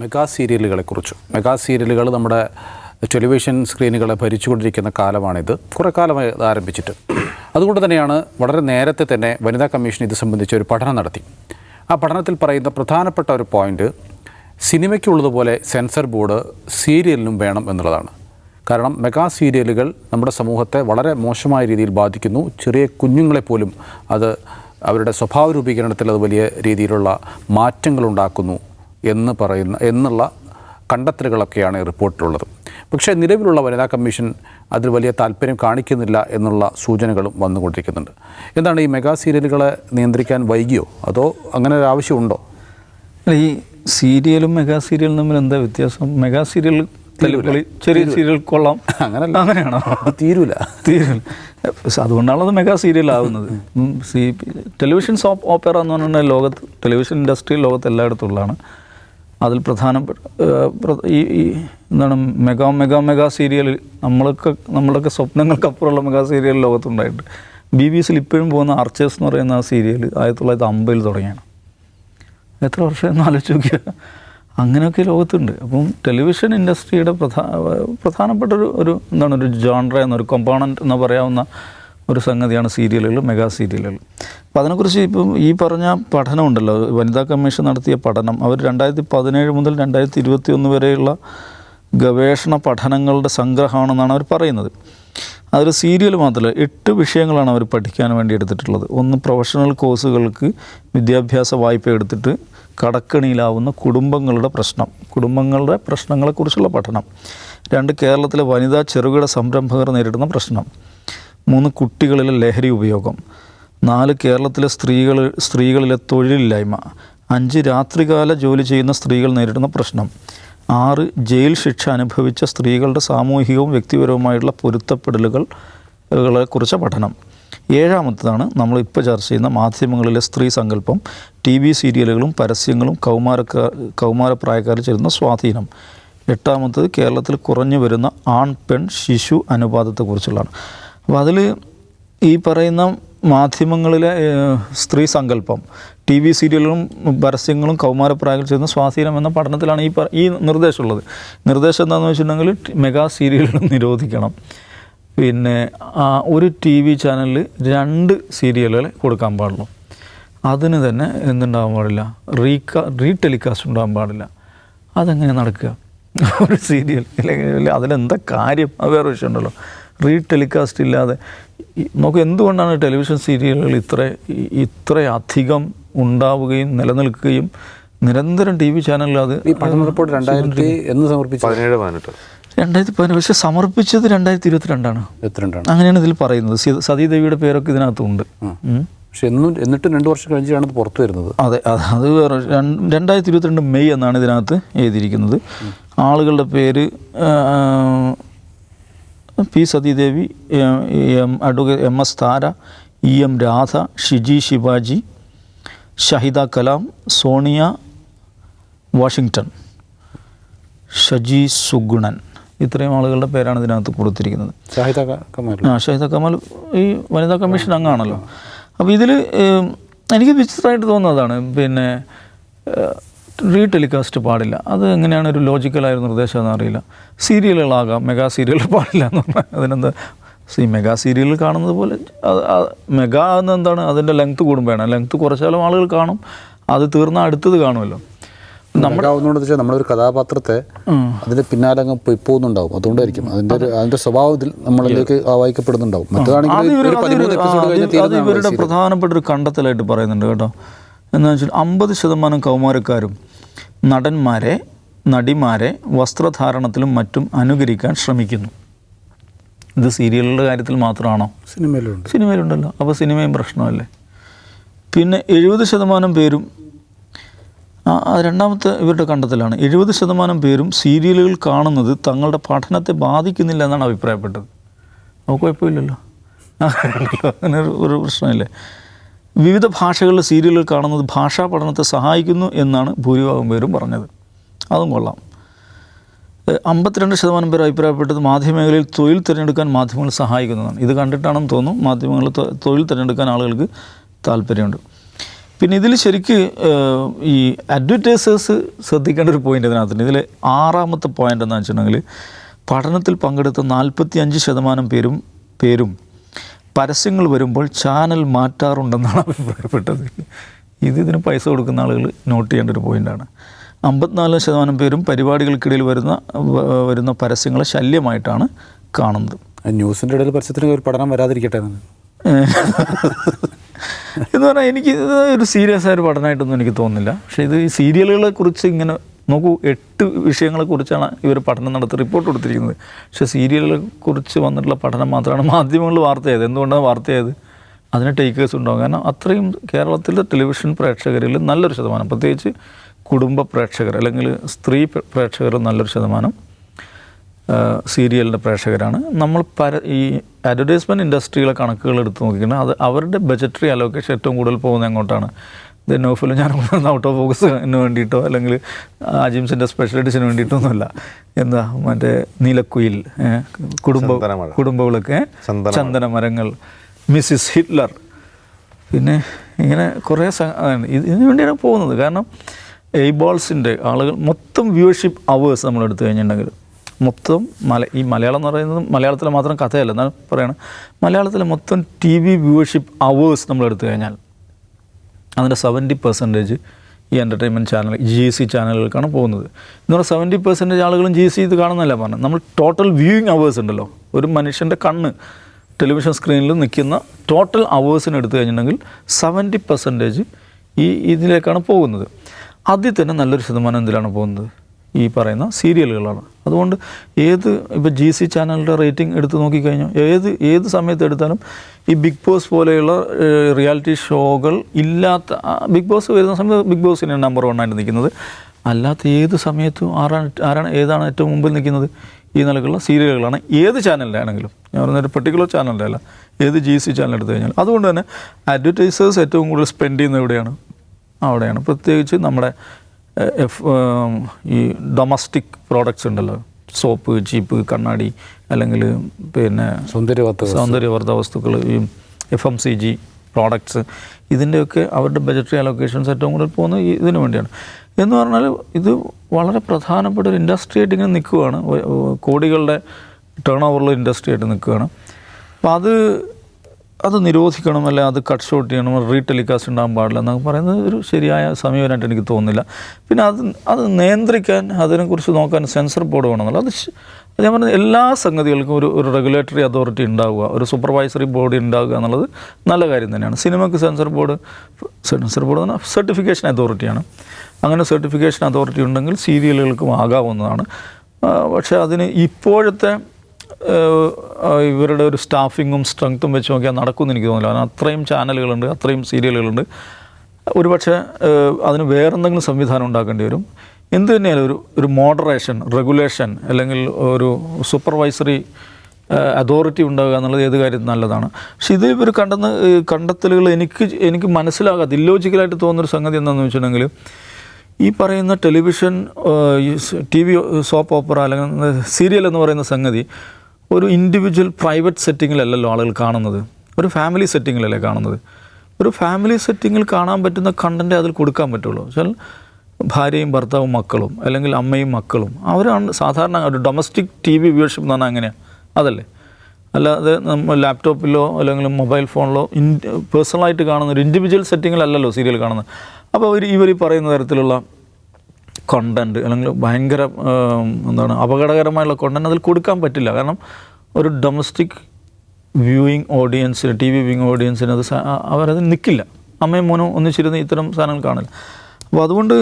Mega സീരിയലുകളെക്കുറിച്ച് mega സീരിയലുകൾ നമ്മുടെ television സ്ക്രീനുകളെ ഭരിച്ചുകൊണ്ടിരിക്കുന്ന കാലമാണിത്. കുറേ കാലമായി ഇത് ആരംഭിച്ചിട്ട്. അതുകൊണ്ട് തന്നെയാണ് വളരെ നേരത്തെ തന്നെ വനിതാ കമ്മീഷൻ ഇത് സംബന്ധിച്ച് ഒരു പഠനം നടത്തി. ആ പഠനത്തിൽ പറയുന്ന പ്രധാനപ്പെട്ട ഒരു പോയിന്റ് സിനിമയ്ക്കുള്ളതുപോലെ സെൻസർ ബോർഡ് സീരിയലിനും വേണം എന്നുള്ളതാണ്. കാരണം മെഗാ സീരിയലുകൾ നമ്മുടെ സമൂഹത്തെ വളരെ മോശമായ രീതിയിൽ ബാധിക്കുന്നു. ചെറിയ കുഞ്ഞുങ്ങളെ പോലും അത് അവരുടെ സ്വഭാവ രൂപീകരണത്തിൽ അത് വലിയ രീതിയിലുള്ള മാറ്റങ്ങളുണ്ടാക്കുന്നു. എന്ന് പറയുന്ന എന്നുള്ള കണ്ടെത്തലുകളൊക്കെയാണ് ഈ റിപ്പോർട്ടിലുള്ളത്. പക്ഷേ നിലവിലുള്ള വനിതാ കമ്മീഷൻ അതിൽ വലിയ താല്പര്യം കാണിക്കുന്നില്ല എന്നുള്ള സൂചനകളും വന്നുകൊണ്ടിരിക്കുന്നുണ്ട്. എന്താണ് ഈ മെഗാ സീരിയലുകളെ നിയന്ത്രിക്കാൻ വൈകിയോ? അതോ അങ്ങനെ ഒരു ആവശ്യമുണ്ടോ? അല്ല, ഈ സീരിയലും മെഗാ സീരിയലും തമ്മിൽ എന്താ വ്യത്യാസം? മെഗാ സീരിയൽ ചെറിയ സീരിയൽ കൊള്ളാം. അങ്ങനല്ല. അങ്ങനെയാണോ? തീരൂല. തീരൂല. അതുകൊണ്ടാണ് അത് മെഗാ സീരിയൽ ആവുന്നത് സി ടെലിവിഷൻ സോപ്പ് ഓപ്പറ എന്ന് പറഞ്ഞാൽ ലോകത്ത് ടെലിവിഷൻ ഇൻഡസ്ട്രി ലോകത്ത് എല്ലായിടത്തും ഉള്ളതാണ്. അതിൽ പ്രധാന ഈ എന്താണ് മെഗാ മെഗാ മെഗാ സീരിയലിൽ നമ്മളൊക്കെ നമ്മളൊക്കെ സ്വപ്നങ്ങൾക്കപ്പുറമുള്ള മെഗാ സീരിയൽ ലോകത്തുണ്ടായിട്ടുണ്ട് ബി ബി സിയിൽ ഇപ്പോഴും പോകുന്ന ആർച്ചേഴ്സ് എന്ന് പറയുന്ന ആ സീരിയൽ ആയിരത്തി തൊള്ളായിരത്തി അമ്പതിൽ തുടങ്ങിയാണ്. എത്ര വർഷം എന്ന് ആലോചിച്ച് നോക്കിയാൽ അങ്ങനെയൊക്കെ ലോകത്തുണ്ട്. അപ്പം ടെലിവിഷൻ ഇൻഡസ്ട്രിയുടെ പ്രധാ പ്രധാനപ്പെട്ട ഒരു ഒരു എന്താണ് ഒരു ജോൺറ എന്നൊരു കൊമ്പോണന്റ് എന്ന് പറയാവുന്ന ഒരു സംഗതിയാണ് സീരിയലുകൾ മെഗാ സീരിയലുകൾ. അപ്പോൾ അതിനെക്കുറിച്ച് ഇപ്പം ഈ പറഞ്ഞ പഠനമുണ്ടല്ലോ വനിതാ കമ്മീഷൻ നടത്തിയ പഠനം അവർ രണ്ടായിരത്തി പതിനേഴ് മുതൽ രണ്ടായിരത്തി ഇരുപത്തി ഒന്ന് വരെയുള്ള ഗവേഷണ പഠനങ്ങളുടെ സംഗ്രഹമാണെന്നാണ് അവർ പറയുന്നത്. അതൊരു സീരിയൽ മാത്രമല്ല എട്ട് വിഷയങ്ങളാണ് അവർ പഠിക്കാൻ വേണ്ടി എടുത്തിട്ടുള്ളത്. ഒന്ന് പ്രൊഫഷണൽ കോഴ്സുകൾക്ക് വിദ്യാഭ്യാസ വായ്പ എടുത്തിട്ട് കടക്കണിയിലാവുന്ന കുടുംബങ്ങളുടെ പ്രശ്നം കുടുംബങ്ങളുടെ പ്രശ്നങ്ങളെക്കുറിച്ചുള്ള പഠനം. രണ്ട് കേരളത്തിലെ വനിതാ ചെറുകിട സംരംഭകർ നേരിടുന്ന പ്രശ്നം. മൂന്ന് കുട്ടികളിലെ ലഹരി ഉപയോഗം നാല് കേരളത്തിലെ സ്ത്രീകൾ സ്ത്രീകളിലെ തൊഴിലില്ലായ്മ അഞ്ച് രാത്രികാല ജോലി ചെയ്യുന്ന സ്ത്രീകൾ നേരിടുന്ന പ്രശ്നം ആറ് ജയിൽ ശിക്ഷ അനുഭവിച്ച സ്ത്രീകളുടെ സാമൂഹികവും വ്യക്തിപരവുമായുള്ള പൊരുത്തപ്പെടലുകൾ കുറിച്ച പഠനം. ഏഴാമത്തതാണ് നമ്മളിപ്പോൾ ചർച്ച ചെയ്യുന്ന മാധ്യമങ്ങളിലെ സ്ത്രീ സങ്കല്പം ടി വി സീരിയലുകളും പരസ്യങ്ങളും കൗമാരക്കാർ കൗമാരപ്രായക്കാരിൽ ചെല്ലുന്ന സ്വാധീനം. എട്ടാമത്തത് കേരളത്തിൽ കുറഞ്ഞു വരുന്ന ആൺ പെൺ ശിശു അനുപാതത്തെക്കുറിച്ചുള്ളതാണ്. അപ്പോൾ അതിൽ ഈ പറയുന്ന മാധ്യമങ്ങളിലെ സ്ത്രീ സങ്കല്പം ടി വി സീരിയലുകളും പരസ്യങ്ങളും കൗമാരപ്രായം ചെയ്യുന്ന സ്വാധീനം എന്ന പഠനത്തിലാണ് ഈ ഈ നിർദ്ദേശമുള്ളത്. നിർദ്ദേശം എന്താണെന്ന് വെച്ചിട്ടുണ്ടെങ്കിൽ മെഗാ സീരിയലുകൾ നിരോധിക്കണം. പിന്നെ ഒരു ടി വി ചാനലിൽ രണ്ട് സീരിയലുകൾ കൊടുക്കാൻ പാടുള്ളൂ. അതിന് തന്നെ എന്തുണ്ടാകാൻ പാടില്ല? റീകാ റീ ടെലികാസ്റ്റ് ഉണ്ടാകാൻ പാടില്ല. അതെങ്ങനെ നടക്കുക? ഒരു സീരിയൽ അല്ലെങ്കിൽ അതിലെന്താ കാര്യം? അത് വേറെ വിഷയമുണ്ടല്ലോ. റീ ടെലികാസ്റ്റ് ഇല്ലാതെ നമുക്ക് എന്തുകൊണ്ടാണ് ടെലിവിഷൻ സീരിയലുകൾ ഇത്ര ഇത്ര ഇത്രയധികം ഉണ്ടാവുകയും നിലനിൽക്കുകയും നിരന്തരം ടി വി ചാനലിൽ അത് ഈ പഠന റിപ്പോർട്ട് രണ്ടായിരത്തി എന്ന് പതിനേഴ് പതിനെട്ട്. രണ്ടായിരത്തി പതിനെട്ട് പക്ഷേ സമർപ്പിച്ചത് രണ്ടായിരത്തി ഇരുപത്തിരണ്ടാണ്. അങ്ങനെയാണ് ഇതിൽ പറയുന്നത്. സതീദേവിയുടെ പേരൊക്കെ ഇതിനകത്തുണ്ട്. പക്ഷെ എന്നും എന്നിട്ടും രണ്ട് വർഷം കഴിഞ്ഞാണ് ഇത് പുറത്തു വരുന്നത്. അതെ അത് അത് വേറെ രണ്ടായിരത്തി ഇരുപത്തിരണ്ട് മെയ് എന്നാണ് ഇതിനകത്ത് എഴുതിയിരിക്കുന്നത്. ആളുകളുടെ പേര് P Sathidevi M- advocate M S Thara E M Radha Shiji Shivaji Shahida Kalam Sonia Washington Shaji Sugunan. ഇത്രയും ആളുകളുടെ പേരാണ് ഇതിനകത്ത് കൊടുത്തിരിക്കുന്നത്. ഷാഹിദ കമാൽ. ആ ഷഹിദ കമാൽ ഈ വനിതാ കമ്മീഷൻ അംഗമാണല്ലോ അപ്പോൾ ഇതിൽ എനിക്ക് വിചിത്രമായിട്ട് തോന്നുന്നതാണ് പിന്നെ റീ ടെലികാസ്റ്റ് പാടില്ല. അത് എങ്ങനെയാണ് ഒരു ലോജിക്കലായ ഒരു നിർദ്ദേശം എന്ന് അറിയില്ല. സീരിയലുകളാകാം മെഗാ സീരിയൽ പാടില്ല എന്ന് പറഞ്ഞാൽ അതിനെന്താ? ഈ മെഗാ സീരിയൽ കാണുന്നത് പോലെ മെഗാ എന്ന് എന്താണ്? അതിന്റെ ലെങ്ത്ത് കൂടുമ്പോഴാണ് ലെങ്ത് കുറച്ചാലും ആളുകൾ കാണും. അത് തീർന്നാൽ അടുത്തത് കാണുമല്ലോ. വെച്ചാൽ നമ്മളൊരു കഥാപാത്രത്തെ അതിന്റെ പിന്നാലെ അങ്ങ് പോയി പോകുന്നുണ്ടാവും. അതുകൊണ്ടായിരിക്കും. അതിന്റെ ഒരു അതിന്റെ സ്വഭാവത്തിൽ നമ്മളിലേക്ക് വായിക്കപ്പെടുന്നുണ്ടാവും. മറ്റേതാണെങ്കിൽ അത് ഇവരുടെ പ്രധാനപ്പെട്ട ഒരു കണ്ടെത്തലായിട്ട് പറയുന്നുണ്ട് കേട്ടോ. എന്താ വെച്ചാൽ അമ്പത് ശതമാനം കൗമാരക്കാരും നടന്മാരെ നടിമാരെ വസ്ത്രധാരണത്തിലും മറ്റും അനുകരിക്കാൻ ശ്രമിക്കുന്നു. ഇത് സീരിയലുകളുടെ കാര്യത്തിൽ മാത്രമാണോ? സിനിമയിലുണ്ട്. സിനിമയിലുണ്ടല്ലോ. അപ്പോൾ സിനിമയും പ്രശ്നമല്ലേ? പിന്നെ എഴുപത് ശതമാനം പേരും രണ്ടാമത്തെ ഇവരുടെ കണ്ടെത്തലാണ്. എഴുപത് ശതമാനം പേരും സീരിയലുകൾ കാണുന്നത് തങ്ങളുടെ പഠനത്തെ ബാധിക്കുന്നില്ല എന്നാണ് അഭിപ്രായപ്പെട്ടത്. അപ്പോൾ കുഴപ്പമില്ലല്ലോ. അങ്ങനെ ഒരു പ്രശ്നമില്ലേ? വിവിധ ഭാഷകളിലെ സീരിയലുകൾ കാണുന്നത് ഭാഷാ പഠനത്തെ സഹായിക്കുന്നു എന്നാണ് ഭൂരിഭാഗം പേരും പറഞ്ഞത്. അതും കൊള്ളാം. അമ്പത്തിരണ്ട് ശതമാനം പേർ അഭിപ്രായപ്പെട്ടത് മാധ്യമങ്ങളിൽ തൊഴിൽ തിരഞ്ഞെടുക്കാൻ മാധ്യമങ്ങൾ സഹായിക്കുന്നതാണ്. ഇത് കണ്ടിട്ടാണെന്ന് തോന്നുന്നു മാധ്യമങ്ങൾ തൊഴിൽ തിരഞ്ഞെടുക്കാൻ ആളുകൾക്ക് താല്പര്യമുണ്ട്. പിന്നെ ഇതിൽ ശരിക്ക് ഈ അഡ്വർടൈസേഴ്സ് ശ്രദ്ധിക്കേണ്ട ഒരു പോയിന്റ് ഇതിനകത്തുണ്ട്. ഇതിൽ ആറാമത്തെ പോയിന്റ് എന്താണെന്ന് വെച്ചിട്ടുണ്ടെങ്കിൽ പഠനത്തിൽ പങ്കെടുത്ത നാൽപ്പത്തി അഞ്ച് ശതമാനം പേരും പേരും പരസ്യങ്ങൾ വരുമ്പോൾ ചാനൽ മാറ്റാറുണ്ടെന്നാണ് അഭിപ്രായപ്പെട്ടത്. ഇത് ഇതിന് പൈസ കൊടുക്കുന്ന ആളുകൾ നോട്ട് ചെയ്യേണ്ട ഒരു പോയിന്റാണ് അമ്പത്തിനാല് ശതമാനം പേരും പരിപാടികൾക്കിടയിൽ വരുന്ന വരുന്ന പരസ്യങ്ങളെ ശല്യമായിട്ടാണ് കാണുന്നത്. ന്യൂസിന്റെ ഇടയിൽ പരസ്യത്തിന് ഒരു പഠനം വരാതിരിക്കട്ടെ എന്ന്. പറഞ്ഞാൽ എനിക്ക് ഒരു സീരിയസ് ആയ ഒരു പഠനമായിട്ടൊന്നും എനിക്ക് തോന്നുന്നില്ല. പക്ഷേ ഇത് ഈ സീരിയലുകളെ കുറിച്ച് ഇങ്ങനെ നോക്കൂ എട്ട് വിഷയങ്ങളെ കുറിച്ചാണ് ഇവർ പഠനം നടത്തി റിപ്പോർട്ട് കൊടുത്തിരിക്കുന്നത്. പക്ഷേ സീരിയലുകളെ കുറിച്ച് വന്നിട്ടുള്ള പഠനം മാത്രമാണ് മാധ്യമങ്ങളിൽ വാർത്തയായത്. എന്തുകൊണ്ടാണ് വാർത്തയായത്? അതിന് ടേക്കേഴ്സ് ഉണ്ടാകും കാരണം അത്രയും കേരളത്തിലെ ടെലിവിഷൻ പ്രേക്ഷകരിൽ നല്ലൊരു ശതമാനം പ്രത്യേകിച്ച് കുടുംബ പ്രേക്ഷകർ അല്ലെങ്കിൽ സ്ത്രീ പ്രേക്ഷകർ നല്ലൊരു ശതമാനം സീരിയലിന്റെ പ്രേക്ഷകരാണ്. നമ്മൾ പര ഈ അഡ്വർടൈസ്മെന്റ് ഇൻഡസ്ട്രിയിലെ കണക്കുകൾ എടുത്ത് നോക്കിക്കഴിഞ്ഞാൽ അത് അവരുടെ ബജറ്ററി അലോക്കേഷൻ ഏറ്റവും കൂടുതൽ പോകുന്നത് എങ്ങോട്ടാണ്? ഇത് നോഫിൽ ഞാൻ ഔട്ട് ഓഫ് ഫോക്കസിന് വേണ്ടിയിട്ടോ അല്ലെങ്കിൽ അജിംസിന്റെ സ്പെഷ്യൽ എഡിഷന് വേണ്ടിയിട്ടോ ഒന്നുമല്ല എന്താ മറ്റേ നീലക്കുയിൽ കുടുംബ കുടുംബങ്ങളൊക്കെ കുടുംബവിളക്ക് ചന്ദന മരങ്ങൾ മിസ്സിസ് ഹിറ്റ്ലർ പിന്നെ ഇങ്ങനെ കുറേ ഇതിനു വേണ്ടിയാണ് പോകുന്നത്. കാരണം എയ്ബോൾസിന്റെ ആളുകൾ മൊത്തം വ്യൂവർഷിപ്പ് അവേഴ്സ് നമ്മൾ എടുത്തു കഴിഞ്ഞിട്ടുണ്ടെങ്കിൽ മൊത്തം മല ഈ മലയാളം എന്ന് പറയുന്നത് മലയാളത്തിലെ മാത്രം കഥയല്ല. എന്നാൽ പറയണം മലയാളത്തിലെ മൊത്തം ടി വി വ്യൂവർഷിപ്പ് അവേഴ്സ് നമ്മൾ എടുത്തു കഴിഞ്ഞാൽ അതിന്റെ സെവന്റി പെർസെന്റേജ് ഈ എന്റർടൈൻമെന്റ് ചാനൽ ജി സി ചാനലുകൾക്കാണ് പോകുന്നത്. എന്ന് പറഞ്ഞാൽ സെവന്റി പെർസെന്റേജ് ആളുകളും ജി സി ഇത് കാണുന്നല്ല പറഞ്ഞത്. നമ്മൾ ടോട്ടൽ വ്യൂയിങ് അവേഴ്സ് ഉണ്ടല്ലോ. ഒരു മനുഷ്യന്റെ കണ്ണ് ടെലിവിഷൻ സ്ക്രീനിൽ നിൽക്കുന്ന ടോട്ടൽ അവേഴ്സിന് എടുത്തു കഴിഞ്ഞിട്ടുണ്ടെങ്കിൽ സെവന്റി പെർസെന്റേജ് ഈ ഇതിലേക്കാണ് പോകുന്നത്. അതിൽ തന്നെ നല്ലൊരു ശതമാനം എന്തിലാണ് പോകുന്നത്? ഈ പറയുന്ന സീരിയലുകളാണ്. അതുകൊണ്ട് ഏത് ഇപ്പോൾ ജി സി ചാനലിന്റെ റേറ്റിംഗ് എടുത്ത് നോക്കിക്കഴിഞ്ഞാൽ ഏത് ഏത് സമയത്ത് എടുത്താലും ഈ ബിഗ് ബോസ് പോലെയുള്ള റിയാലിറ്റി ഷോകൾ ഇല്ലാത്ത ബിഗ് ബോസ് വരുന്ന സമയത്ത് ബിഗ് ബോസിന് നമ്പർ വൺ ആയിട്ട് നിൽക്കുന്നത്. അല്ലാത്ത ഏത് സമയത്തും ആരാണ് ആരാണ് ഏതാണ് ഏറ്റവും മുമ്പിൽ നിൽക്കുന്നത്? ഈ നിലക്കുള്ള സീരിയലുകളാണ് ഏത് ചാനലിലാണെങ്കിലും ഞാൻ പറഞ്ഞ ഒരു പെർട്ടിക്കുലർ ചാനലിന്റെ അല്ല ഏത് ജി സി ചാനൽ എടുത്തു കഴിഞ്ഞാൽ അതുകൊണ്ട് തന്നെ അഡ്വർടൈസേഴ്സ് ഏറ്റവും കൂടുതൽ സ്പെൻഡ് ചെയ്യുന്നത് എവിടെയാണ്? അവിടെയാണ്. പ്രത്യേകിച്ച് നമ്മുടെ എഫ് ഈ ഡൊമസ്റ്റിക് പ്രോഡക്റ്റ്സ് ഉണ്ടല്ലോ. സോപ്പ് ചീപ്പ് കണ്ണാടി അല്ലെങ്കിൽ പിന്നെ സൗന്ദര്യവർദ്ധ സൗന്ദര്യവർദ്ധ വസ്തുക്കൾ ഈ F M C G products. ഇതിന്റെയൊക്കെ അവരുടെ ബജറ്ററി അലോക്കേഷൻസ് ഏറ്റവും കൂടുതൽ പോകുന്നത് ഇതിനു വേണ്ടിയാണ്. എന്ന് പറഞ്ഞാൽ ഇത് വളരെ പ്രധാനപ്പെട്ട ഒരു ഇൻഡസ്ട്രി ആയിട്ട് ഇങ്ങനെ നിൽക്കുകയാണ്. കോടികളുടെ ടേൺ ഓവറുള്ള ഇൻഡസ്ട്രി ആയിട്ട് നിൽക്കുകയാണ്. അപ്പോൾ അത് അത് നിരോധിക്കണം അല്ലെ അത് കട്ട് ഷോട്ട് ചെയ്യണം റീ ടെലികാസ്റ്റ് ഉണ്ടാകാൻ പാടില്ല എന്നൊക്കെ പറയുന്നത് ഒരു ശരിയായ സമീപനമായിട്ട് എനിക്ക് തോന്നുന്നില്ല. പിന്നെ അത് അത് നിയന്ത്രിക്കാൻ അതിനെക്കുറിച്ച് നോക്കാൻ സെൻസർ ബോർഡ് വേണമെന്നല്ല. അത് ഞാൻ പറഞ്ഞത് എല്ലാ സംഗതികൾക്കും ഒരു ഒരു റെഗുലേറ്ററി അതോറിറ്റി ഉണ്ടാവുക ഒരു സൂപ്പർവൈസറി ബോഡി ഉണ്ടാവുക എന്നുള്ളത് നല്ല കാര്യം തന്നെയാണ്. സിനിമയ്ക്ക് സെൻസർ ബോർഡ് സെൻസർ ബോർഡ് എന്ന് സർട്ടിഫിക്കേഷൻ അതോറിറ്റിയാണ് അങ്ങനെ സർട്ടിഫിക്കേഷൻ അതോറിറ്റി ഉണ്ടെങ്കിൽ സീരിയലുകൾക്കും ആകാവുന്നതാണ്. പക്ഷേ അതിന് ഇപ്പോഴത്തെ ഇവരുടെ ഒരു സ്റ്റാഫിങ്ങും സ്ട്രെങ്ത്തും വെച്ച് നോക്കിയാൽ നടക്കുമെന്ന് എനിക്ക് തോന്നില്ല കാരണം അത്രയും ചാനലുകളുണ്ട് അത്രയും സീരിയലുകളുണ്ട്. ഒരുപക്ഷെ അതിന് വേറെന്തെങ്കിലും സംവിധാനം ഉണ്ടാക്കേണ്ടി വരും. എന്ത് തന്നെയാലും ഒരു ഒരു മോഡറേഷൻ റെഗുലേഷൻ അല്ലെങ്കിൽ ഒരു സൂപ്പർവൈസറി അതോറിറ്റി ഉണ്ടാകുക എന്നുള്ളത് ഏത് കാര്യത്തിൽ നല്ലതാണ്. പക്ഷെ ഇത് ഇവർ കണ്ടെന്ന് കണ്ടെത്തലുകൾ എനിക്ക് എനിക്ക് മനസ്സിലാകാത്ത ഇല്ലോജിക്കലായിട്ട് തോന്നുന്നൊരു സംഗതി എന്താണെന്ന് വെച്ചിട്ടുണ്ടെങ്കിൽ ഈ പറയുന്ന television T V soap opera അല്ലെങ്കിൽ സീരിയൽ എന്ന് പറയുന്ന സംഗതി ഒരു ഇൻഡിവിജ്വൽ പ്രൈവറ്റ് സെറ്റിങ്ങിലല്ലല്ലോ ആളുകൾ കാണുന്നത്. ഒരു ഫാമിലി സെറ്റിങ്ങിലല്ലേ കാണുന്നത്. ഒരു ഫാമിലി സെറ്റിങ്ങിൽ കാണാൻ പറ്റുന്ന കണ്ടന്റ് അതിൽ കൊടുക്കാൻ പറ്റുള്ളൂ. വെച്ചാൽ ഭാര്യയും ഭർത്താവും മക്കളും അല്ലെങ്കിൽ അമ്മയും മക്കളും അവരാണ് സാധാരണ ഒരു ഡൊമസ്റ്റിക് ടി വി വ്യൂവർഷിപ്പ് എന്ന് പറഞ്ഞാൽ അങ്ങനെയാണ് അതല്ലേ? അല്ലാതെ നമ്മൾ ലാപ്ടോപ്പിലോ അല്ലെങ്കിൽ മൊബൈൽ ഫോണിലോ ഇൻ പേഴ്സണലായിട്ട് കാണുന്ന ഒരു ഇൻഡിവിജ്വൽ സെറ്റിങ്ങിലല്ലല്ലോ സീരിയൽ കാണുന്നത്. അപ്പോൾ ഇവർ ഈ പറയുന്ന തരത്തിലുള്ള കണ്ടന്റ് അല്ലെങ്കിൽ ഭയങ്കര എന്താണ് അപകടകരമായുള്ള കണ്ടന്റ് അതിൽ കൊടുക്കാൻ പറ്റില്ല. കാരണം ഒരു ഡൊമസ്റ്റിക് വ്യൂയിങ് ഓഡിയൻസിന് ടി വി വ്യൂയിങ് ഓഡിയൻസിന് അത് അവരത് നിൽക്കില്ല അമ്മയും മോനും ഒന്നിച്ചിരുന്ന് ഇത്തരം സാധനങ്ങൾ കാണില്ല അപ്പോൾ അതുകൊണ്ട്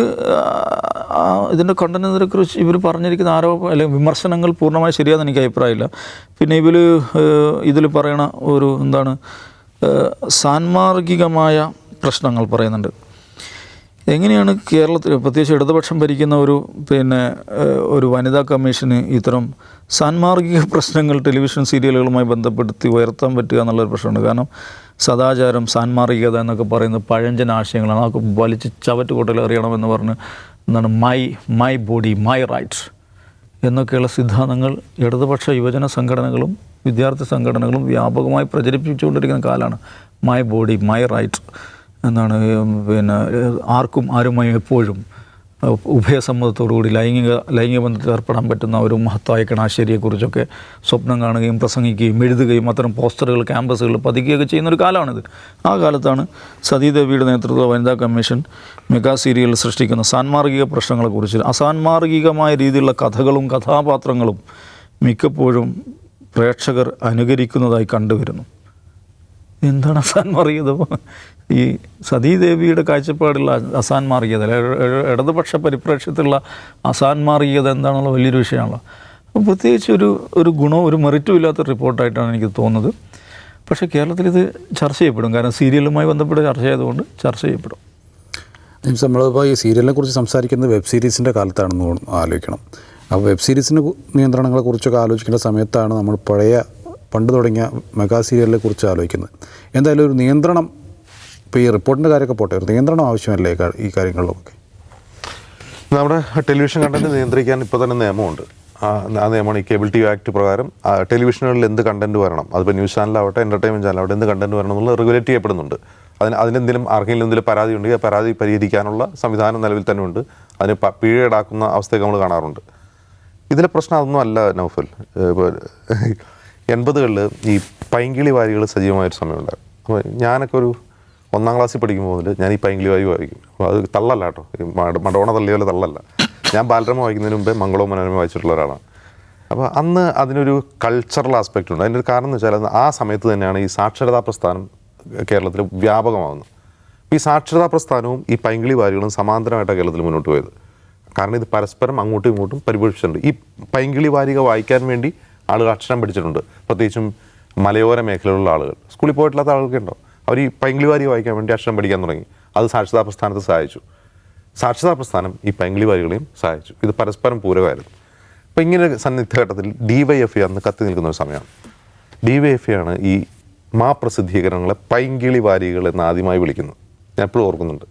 ഇതിന്റെ കണ്ടന്റിനെ കുറിച്ച് ഇവർ പറഞ്ഞിരിക്കുന്ന ആരോപ അല്ലെങ്കിൽ വിമർശനങ്ങൾ പൂർണമായി ശരിയാണെന്ന് എനിക്ക് അഭിപ്രായമില്ല. പിന്നെ ഇവർ ഇതിൽ പറയണ ഒരു എന്താണ് സാൻമാർഗികമായ പ്രശ്നങ്ങൾ പറയുന്നുണ്ട്. എങ്ങനെയാണ് കേരളത്തിൽ പ്രത്യേകിച്ച് ഇടതുപക്ഷം ഭരിക്കുന്ന ഒരു പിന്നെ ഒരു വനിതാ കമ്മീഷന് ഇത്തരം സാൻമാർഗിക പ്രശ്നങ്ങൾ ടെലിവിഷൻ സീരിയലുകളുമായി ബന്ധപ്പെടുത്തി ഉയർത്താൻ പറ്റുക എന്നുള്ളൊരു പ്രശ്നമുണ്ട്. കാരണം സദാചാരം സാൻമാർഗികത എന്നൊക്കെ പറയുന്ന പഴഞ്ചൻ ആശയങ്ങളാണ്. അതൊക്കെ വലിച്ച് ചവറ്റ് കൂട്ടൽ അറിയണമെന്ന് പറഞ്ഞ് എന്താണ് my my body my rights എന്നൊക്കെയുള്ള സിദ്ധാന്തങ്ങൾ ഇടതുപക്ഷ യുവജന സംഘടനകളും വിദ്യാർത്ഥി സംഘടനകളും വ്യാപകമായി പ്രചരിപ്പിച്ചുകൊണ്ടിരിക്കുന്ന കാലമാണ്. മൈ ബോഡി മൈ റൈറ്റ് എന്താണ് പിന്നെ ആർക്കും ആരുമായും എപ്പോഴും ഉഭയസമ്മതത്തോടുകൂടി ലൈംഗിക ലൈംഗിക ബന്ധത്തിൽ ഏർപ്പെടാൻ പറ്റുന്ന ഒരു മഹത്തായ കിണാശ്ശേരിയെക്കുറിച്ചൊക്കെ സ്വപ്നം കാണുകയും പ്രസംഗിക്കുകയും എഴുതുകയും അത്തരം പോസ്റ്ററുകൾ ക്യാമ്പസുകളിൽ പതിക്കുകയൊക്കെ ചെയ്യുന്ന ഒരു കാലമാണിത്. ആ കാലത്താണ് സതീദേവിയുടെ നേതൃത്വത്തിലുള്ള വനിതാ കമ്മീഷൻ മെഗാ സീരിയൽ സൃഷ്ടിക്കുന്ന സാൻമാർഗിക പ്രശ്നങ്ങളെക്കുറിച്ച് അസാൻമാർഗികമായ രീതിയിലുള്ള കഥകളും കഥാപാത്രങ്ങളും മിക്കപ്പോഴും പ്രേക്ഷകർ അനുകരിക്കുന്നതായി കണ്ടുവരുന്നു. എന്താണ് അസാൻമാർഗീയത ഈ സതീദേവിയുടെ കാഴ്ചപ്പാടുള്ള അസാൻമാർഗീയത ഇടതുപക്ഷ പരിപ്രേക്ഷ്യത്തിലുള്ള അസാൻമാർഗീയത എന്താണുള്ള വലിയൊരു വിഷയമാണല്ലോ. അപ്പോൾ പ്രത്യേകിച്ച് ഒരു ഒരു ഗുണവും ഒരു മെറിറ്റും ഇല്ലാത്ത റിപ്പോർട്ടായിട്ടാണ് എനിക്ക് തോന്നുന്നത്. പക്ഷേ കേരളത്തിൽ ഇത് ചർച്ച ചെയ്യപ്പെടും. കാരണം സീരിയലുമായി ബന്ധപ്പെട്ട് ചർച്ച ചെയ്തുകൊണ്ട് ചർച്ച ചെയ്യപ്പെടും. ജെയിംസ് നമ്മളിപ്പോൾ ഈ സീരിയലിനെ കുറിച്ച് സംസാരിക്കുന്നത് വെബ് സീരീസിന്റെ കാലത്താണെന്ന് ആലോചിക്കണം. അപ്പോൾ വെബ് സീരീസിന്റെ നിയന്ത്രണങ്ങളെക്കുറിച്ചൊക്കെ നിയന്ത്രണങ്ങളെ കുറിച്ചൊക്കെ ആലോചിക്കേണ്ട സമയത്താണ് നമ്മൾ പഴയ പണ്ട് തുടങ്ങിയ മെഗാ സീരിയലിനെ കുറിച്ച് ആലോചിക്കുന്നത്. എന്തായാലും ഒരു നിയന്ത്രണം ഇപ്പോൾ ഈ റിപ്പോർട്ടിന്റെ കാര്യമൊക്കെ പോട്ടെ ഒരു നിയന്ത്രണം ആവശ്യമല്ലേ ഈ കാര്യങ്ങളിലൊക്കെ? നമ്മുടെ ടെലിവിഷൻ കണ്ടന്റ് നിയന്ത്രിക്കാൻ ഇപ്പോൾ തന്നെ നിയമമുണ്ട്. ആ നിയമമാണ് ഈ കേബിൾ ടി വി ആക്ട് പ്രകാരം ടെലിവിഷനുകളിൽ എന്ത് കണ്ടന്റ് വരണം അതിപ്പോൾ ന്യൂസ് ചാനലാവട്ടെ എന്റർടൈൻമെന്റ് ചാനലാവട്ടെ എന്ത് കണ്ടന്റ് വരണം എന്നുള്ളത് റെഗുലേറ്റ് ചെയ്യപ്പെടുന്നുണ്ട്. അതിന് അതിനെന്തെങ്കിലും ആർക്കെങ്കിലും എന്തെങ്കിലും പരാതി ഉണ്ടെങ്കിൽ ആ പരാതി പരിഹരിക്കാനുള്ള സംവിധാനം നിലവിൽ തന്നെ ഉണ്ട്. അതിന് പ- പിഴ ഈടാക്കുന്ന അവസ്ഥയൊക്കെ നമ്മൾ കാണാറുണ്ട്. ഇതിലെ പ്രശ്നം അതൊന്നും അല്ല നൗഫൽ. ഇപ്പോൾ എൺപതുകളിൽ ഈ പൈങ്കിളി വാരികൾ സജീവമായൊരു സമയമുണ്ടായിരുന്നു. അപ്പോൾ ഞാനൊക്കെ ഒരു ഒന്നാം ക്ലാസ്സിൽ പഠിക്കുമ്പോൾ മുതൽ ഞാൻ ഈ പൈങ്കിളി വായു വായിക്കും. അത് തള്ളല്ല കേട്ടോ. മടോണ തള്ളിയ പോലെ തള്ളല്ല. ഞാൻ ബാലരമ വായിക്കുന്നതിന് മുമ്പേ മംഗളവും മനോരമ വായിച്ചിട്ടുള്ള ഒരാളാണ്. അപ്പോൾ അന്ന് അതിനൊരു കൾച്ചറൽ ആസ്പെക്റ്റ് ഉണ്ട്. അതിന്റെ ഒരു കാരണം എന്ന് വെച്ചാൽ ആ സമയത്ത് തന്നെയാണ് ഈ സാക്ഷരതാ പ്രസ്ഥാനം കേരളത്തിൽ വ്യാപകമാകുന്നത് അപ്പോൾ ഈ സാക്ഷരതാ പ്രസ്ഥാനവും ഈ പൈങ്കിളി വാരികളും സമാന്തരമായിട്ടാണ് കേരളത്തിൽ മുന്നോട്ട് പോയത്. കാരണം ഇത് പരസ്പരം അങ്ങോട്ടും ഇങ്ങോട്ടും പരിപോഷിച്ചിട്ടുണ്ട്. ഈ പൈങ്കിളി വാരിക വായിക്കാൻ വേണ്ടി ആളുകൾ അക്ഷരം പഠിച്ചിട്ടുണ്ട്. പ്രത്യേകിച്ചും മലയോര മേഖലയിലുള്ള ആളുകൾ. സ്കൂളിൽ പോയിട്ടില്ലാത്ത ആളുകൾക്ക് ഉണ്ടോ അവർ ഈ പൈങ്കിളി വാരിക വായിക്കാൻ വേണ്ടി അക്ഷരം പഠിക്കാൻ തുടങ്ങി. അത് സാക്ഷരതാ പ്രസ്ഥാനത്തെ സഹായിച്ചു. സാക്ഷരതാ പ്രസ്ഥാനം ഈ പൈങ്കിളി വാരികളെയും സഹായിച്ചു. ഇത് പരസ്പരം പൂരകമായിരുന്നു. അപ്പോൾ ഇങ്ങനെ സന്നിധഘട്ടത്തിൽ ഡി വൈ എഫ് അന്ന് കത്തി നിൽക്കുന്ന ഒരു സമയമാണ്. ഡി വൈ എഫ് ആണ് ഈ മാ പ്രസിദ്ധീകരണങ്ങളെ പൈങ്കിളി വാരികൾ എന്ന് ആദ്യമായി വിളിക്കുന്നത്. ഞാൻ എപ്പോഴും ഓർക്കുന്നുണ്ട്.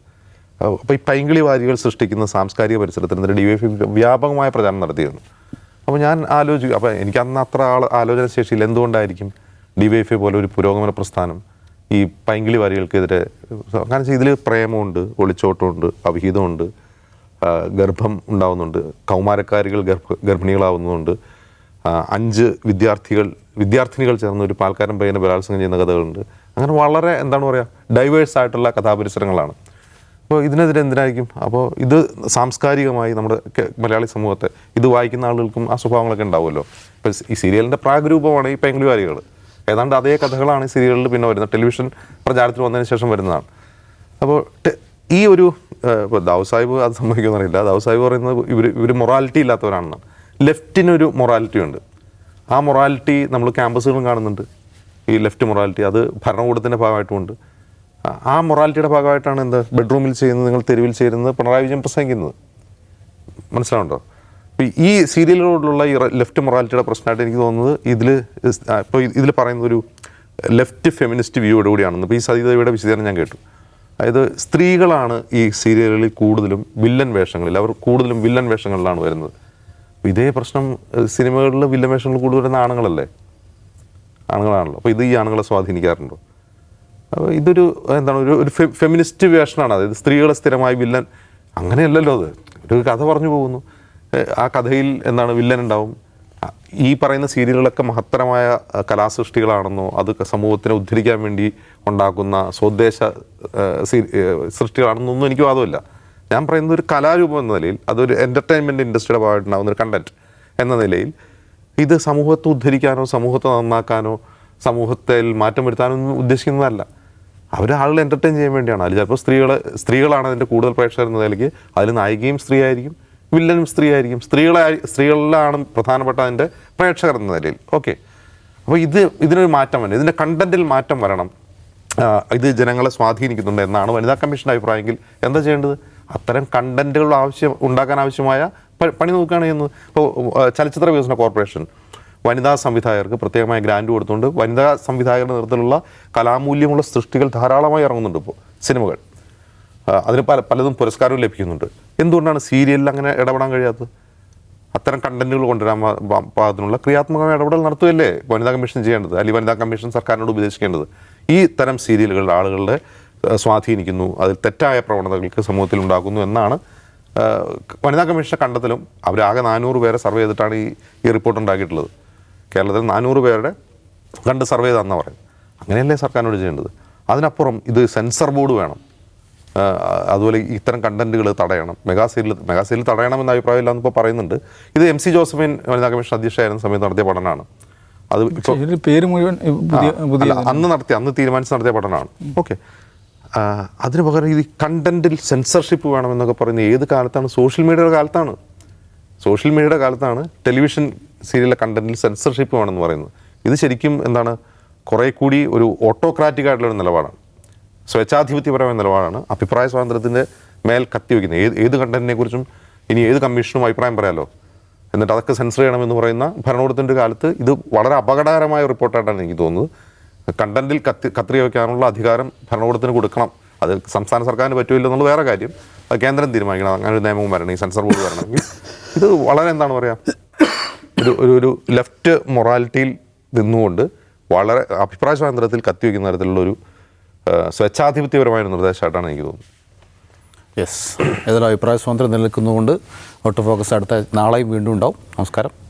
അപ്പോൾ ഈ പൈങ്കിളി വാരികൾ സൃഷ്ടിക്കുന്ന സാംസ്കാരിക പരിസരത്തിന് ഡി വൈ എഫ് വ്യാപകമായ പ്രചാരണം നടത്തിയിരുന്നു. അപ്പോൾ ഞാൻ ആലോചിക്കും അപ്പോൾ എനിക്ക് അന്ന് അത്ര ആൾ ആലോചന ശേഷിയിൽ എന്തുകൊണ്ടായിരിക്കും ഡി വൈ എഫ് പോലെ ഒരു പുരോഗമന പ്രസ്ഥാനം ഈ പൈങ്കിളി വാരികൾക്കെതിരെ കാരണം വെച്ചാൽ ഇതിൽ പ്രേമമുണ്ട് ഒളിച്ചോട്ടമുണ്ട് അവിഹിതമുണ്ട് ഗർഭം ഉണ്ടാവുന്നുണ്ട് കൗമാരക്കാരികൾ ഗർഭ ഗർഭിണികളാവുന്നുണ്ട് അഞ്ച് വിദ്യാർത്ഥികൾ വിദ്യാർത്ഥിനികൾ ചേർന്ന് ഒരു പാൽക്കാരൻ പയ്യനെ ബലാത്സംഗം ചെയ്യുന്ന കഥകളുണ്ട്. അങ്ങനെ വളരെ എന്താണ് പറയുക ഡൈവേഴ്സ് ആയിട്ടുള്ള കഥാപരിസരങ്ങളാണ്. അപ്പോൾ ഇതിനെതിരെ എന്തിനായിരിക്കും? അപ്പോൾ ഇത് സാംസ്കാരികമായി നമ്മുടെ മലയാളി സമൂഹത്തെ ഇത് വായിക്കുന്ന ആളുകൾക്കും ആ സ്വഭാവങ്ങളൊക്കെ ഉണ്ടാവുമല്ലോ. ഇപ്പോൾ ഈ സീരിയലിന്റെ പ്രാഗ്രൂപമാണ് ഈ പെങ്കുലി വാരികൾ ഏതാണ്ട് അതേ കഥകളാണ് സീരിയലിൽ പിന്നെ വരുന്നത്. ടെലിവിഷൻ പ്രചാരത്തിൽ വന്നതിന് ശേഷം വരുന്നതാണ്. അപ്പോൾ ഈ ഒരു ഇപ്പോൾ ദാവ് സാഹിബ് അത് സംഭവിക്കുമെന്നറിയില്ല ദാവു സാഹിബ് പറയുന്നത് ഇവർ ഇവർ മൊറാലിറ്റി ഇല്ലാത്തവരാണെന്നാണ്. ലെഫ്റ്റിനൊരു മൊറാലിറ്റി ഉണ്ട്. ആ മൊറാലിറ്റി നമ്മൾ ക്യാമ്പസുകളും കാണുന്നുണ്ട്. ഈ ലെഫ്റ്റ് മൊറാലിറ്റി അത് ഭരണകൂടത്തിന്റെ ഭാഗമായിട്ടുമുണ്ട്. ആ- മൊറാലിറ്റിയുടെ ഭാഗമായിട്ടാണ് എന്താ ബെഡ്റൂമിൽ ചെയ്യുന്നത് നിങ്ങൾ തെരുവിൽ ചേരുന്നത് പിണറായി വിജയൻ പ്രസംഗിക്കുന്നത്. മനസ്സിലാവുണ്ടോ ഈ സീരിയലുകളോടുള്ള ഈ ലെഫ്റ്റ് മൊറാലിറ്റിയുടെ പ്രശ്നമായിട്ട് എനിക്ക് തോന്നുന്നത് ഇതിൽ ഇപ്പോൾ ഇതിൽ പറയുന്ന ഒരു ലെഫ്റ്റ് ഫെമിനിസ്റ്റ് വ്യൂയോട് കൂടിയാണെന്ന്. ഇപ്പോൾ ഈ സതീതയുടെ വിശദീകരണം ഞാൻ കേട്ടു. അതായത് സ്ത്രീകളാണ് ഈ സീരിയലുകളിൽ കൂടുതലും വില്ലൻ വേഷങ്ങളിൽ അവർ കൂടുതലും വില്ലൻ വേഷങ്ങളിലാണ് വരുന്നത്. ഇതേ പ്രശ്നം സിനിമകളിൽ വില്ലൻ വേഷങ്ങൾ കൂടുതൽ വരുന്ന ആണുങ്ങളല്ലേ? ആണുങ്ങളാണല്ലോ. അപ്പോൾ ഇത് ഈ ആണുങ്ങളെ സ്വാധീനിക്കാറുണ്ടോ? അപ്പോൾ ഇതൊരു എന്താണ് ഒരു ഒരു ഫെമിനിസ്റ്റ് വേഷനാണ്. അതായത് സ്ത്രീകളെ സ്ഥിരമായി വില്ലൻ അങ്ങനെയല്ലല്ലോ അത്. ഒരു കഥ പറഞ്ഞു പോകുന്നു. ആ കഥയിൽ എന്താണ് വില്ലൻ ഉണ്ടാവും? ഈ പറയുന്ന സീരിയലുകളൊക്കെ മഹത്തരമായ കലാസൃഷ്ടികളാണെന്നോ അത് സമൂഹത്തിനെ ഉദ്ധരിക്കാൻ വേണ്ടി ഉണ്ടാക്കുന്ന സ്വദേശ സൃഷ്ടികളാണെന്നൊന്നും എനിക്ക് വാദമില്ല. ഞാൻ പറയുന്നത് ഒരു കലാരൂപം എന്ന നിലയിൽ അതൊരു എന്റർടൈൻമെന്റ് ഇൻഡസ്ട്രിയുടെ ഭാഗമായിട്ടുണ്ടാകുന്ന ഒരു കണ്ടന്റ് എന്ന നിലയിൽ ഇത് സമൂഹത്തെ ഉദ്ധരിക്കാനോ സമൂഹത്തെ നന്നാക്കാനോ സമൂഹത്തിൽ മാറ്റം വരുത്താനോ ഒന്നും ഉദ്ദേശിക്കുന്നതല്ല. അവർ ആളുകളെ എന്റർടൈൻ ചെയ്യാൻ വേണ്ടിയാണ്. അതിൽ ചിലപ്പോൾ സ്ത്രീകൾ സ്ത്രീകളാണ് അതിന്റെ കൂടുതൽ പ്രേക്ഷകർ എന്ന നിലയ്ക്ക് അതിൽ നായികയും സ്ത്രീ ആയിരിക്കും വില്ലനും സ്ത്രീ ആയിരിക്കും സ്ത്രീകളെ സ്ത്രീകളിലാണ് പ്രധാനപ്പെട്ട അതിന്റെ പ്രേക്ഷകർ എന്ന നിലയിൽ. ഓക്കെ അപ്പോൾ ഇത് ഇതിനൊരു മാറ്റം വരണം. ഇതിന്റെ കണ്ടന്റിൽ മാറ്റം വരണം. ഇത് ജനങ്ങളെ സ്വാധീനിക്കുന്നുണ്ട് എന്നാണ് വനിതാ കമ്മീഷന്റെ അഭിപ്രായമെങ്കിൽ എന്താ ചെയ്യേണ്ടത്? അത്തരം കണ്ടന്റുകൾ ആവശ്യം ഉണ്ടാക്കാൻ ആവശ്യമായ പണി നോക്കുകയാണ് ചെയ്യുന്നത്. ഇപ്പോൾ ചലച്ചിത്ര വികസന കോർപ്പറേഷൻ വനിതാ സംവിധായകർക്ക് പ്രത്യേകമായ ഗ്രാൻഡ് കൊടുത്തുകൊണ്ട് വനിതാ സംവിധായകരുടെ നേതൃത്വത്തിലുള്ള കലാമൂല്യമുള്ള സൃഷ്ടികൾ ധാരാളമായി ഇറങ്ങുന്നുണ്ട് ഇപ്പോൾ സിനിമകൾ. അതിന് പല പലതും പുരസ്കാരവും ലഭിക്കുന്നുണ്ട്. എന്തുകൊണ്ടാണ് സീരിയലിൽ അങ്ങനെ ഇടപെടാൻ കഴിയാത്തത്? അത്തരം കണ്ടന്റുകൾ കൊണ്ടുവരാൻ പാകത്തിനുള്ള ക്രിയാത്മകമായ ഇടപെടൽ നടത്തുകയല്ലേ വനിതാ കമ്മീഷൻ ചെയ്യേണ്ടത്? അല്ലെങ്കിൽ വനിതാ കമ്മീഷൻ സർക്കാരിനോട് ഉപദേശിക്കേണ്ടത്? ഈ തരം സീരിയലുകൾ ആളുകളുടെ സ്വാധീനിക്കുന്നു അതിൽ തെറ്റായ പ്രവണതകൾക്ക് സമൂഹത്തിൽ ഉണ്ടാക്കുന്നു എന്നാണ് വനിതാ കമ്മീഷന്റെ കണ്ടെത്തലും. അവരാകെ നാനൂറ് പേരെ സർവേ ചെയ്തിട്ടാണ് ഈ ഈ റിപ്പോർട്ട് ഉണ്ടാക്കിയിട്ടുള്ളത്. കേരളത്തിൽ നാനൂറ് പേരുടെ കണ്ട് സർവേ ചെയ്താന്നാണ് പറയുന്നത്. അങ്ങനെയല്ലേ സർക്കാരിനോട് ചെയ്യേണ്ടത്? അതിനപ്പുറം ഇത് സെൻസർ ബോർഡ് വേണം. അതുപോലെ ഇത്തരം കണ്ടന്റുകൾ തടയണം. മെഗാ സീരിയൽ മെഗാ സീരിയൽ തടയണമെന്ന അഭിപ്രായമില്ല എന്നിപ്പോൾ പറയുന്നുണ്ട്. ഇത് എം സി ജോസഫിൻ വനിതാ കമ്മീഷൻ അധ്യക്ഷയായിരുന്ന സമയത്ത് നടത്തിയ പഠനമാണ് അത് ഇപ്പോൾ പേര് മുഴുവൻ അന്ന് നടത്തിയ അന്ന് തീരുമാനിച്ച് നടത്തിയ പഠനമാണ് ഓക്കെ. അതിന് പകരം ഇത് കണ്ടന്റിൽ സെൻസർഷിപ്പ് വേണമെന്നൊക്കെ പറയുന്നത് ഏത് കാലത്താണ്? സോഷ്യൽ മീഡിയയുടെ കാലത്താണ്. സോഷ്യൽ മീഡിയയുടെ കാലത്താണ് ടെലിവിഷൻ സീരിയലിലെ കണ്ടന്റിൽ സെൻസർഷിപ്പ് വേണമെന്ന് പറയുന്നത്. ഇത് ശരിക്കും എന്താണ്? കുറേ കൂടി ഒരു ഓട്ടോക്രാറ്റിക് ആയിട്ടുള്ള ഒരു നിലപാടാണ്. സ്വേച്ഛാധിപത്യപരമായ നിലപാടാണ്. അഭിപ്രായ സ്വാതന്ത്ര്യത്തിന്റെ മേൽ കത്തിവെക്കുന്നത് ഏത് ഏത് കണ്ടന്റിനെ കുറിച്ചും ഇനി ഏത് കമ്മീഷനും അഭിപ്രായം പറയാലോ? എന്നിട്ട് അതൊക്കെ സെൻസർ ചെയ്യണമെന്ന് പറയുന്ന ഭരണകൂടത്തിന്റെ കാലത്ത് ഇത് വളരെ അപകടകരമായ റിപ്പോർട്ടായിട്ടാണ് എനിക്ക് തോന്നുന്നത്. കണ്ടന്റിൽ കത്തി കത്തിരി വയ്ക്കാനുള്ള അധികാരം ഭരണകൂടത്തിന് കൊടുക്കണം. അത് സംസ്ഥാന സർക്കാരിന് പറ്റുമില്ല എന്നുള്ള വേറെ കാര്യം. അത് കേന്ദ്രം തീരുമാനിക്കണം. അങ്ങനെ ഒരു നിയമം വരണം. ഈ സെൻസർ ബോർഡ് വരണമെങ്കിൽ ഇത് വളരെ എന്താണ് പറയുക ഒരു ഒരു ഒരു ലെഫ്റ്റ് മൊറാലിറ്റിയിൽ നിന്നുകൊണ്ട് വളരെ അഭിപ്രായ സ്വാതന്ത്ര്യത്തിൽ കത്തിവെക്കുന്ന തരത്തിലുള്ള ഒരു സ്വേച്ഛാധിപത്യപരമായ നിർദ്ദേശമായിട്ടാണ് എനിക്ക് തോന്നുന്നത്. യെസ് ഇതിൽ അഭിപ്രായ സ്വാതന്ത്ര്യം നിലനിൽക്കുന്നതുകൊണ്ട് ഒട്ട് ഫോക്കസ് അടുത്ത നാളെയും വീണ്ടും ഉണ്ടാവും. നമസ്കാരം.